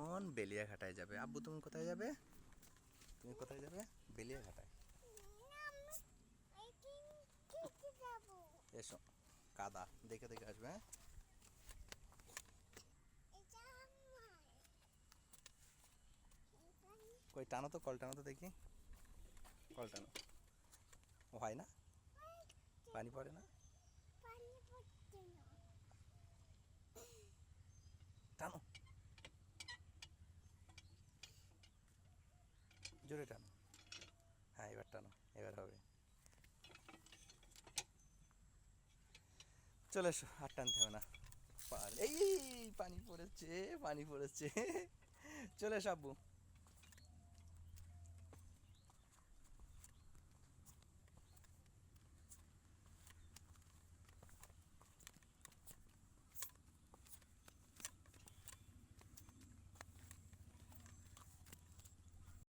এখন বেলিয়াঘাটায় যাবে? আব্বু, তুমি কোথায় যাবে? তুমি কোথায় যাবে? বেলিয়াঘাটায়। এসো। কাদা, দেখে দেখে আসবে হ্যাঁ? কই, টানো তো, কল টানো তো দেখি। কল টানো। ও, হয় না? পানি পড়ে না? টানো। জোরে টানো। হ্যাঁ এবার টানো, এবার হবে। চলে এসো আর টানতে হবে না। পার এই, পানি পড়েছে পানি পড়েছে। চলে এসো, আব্বু।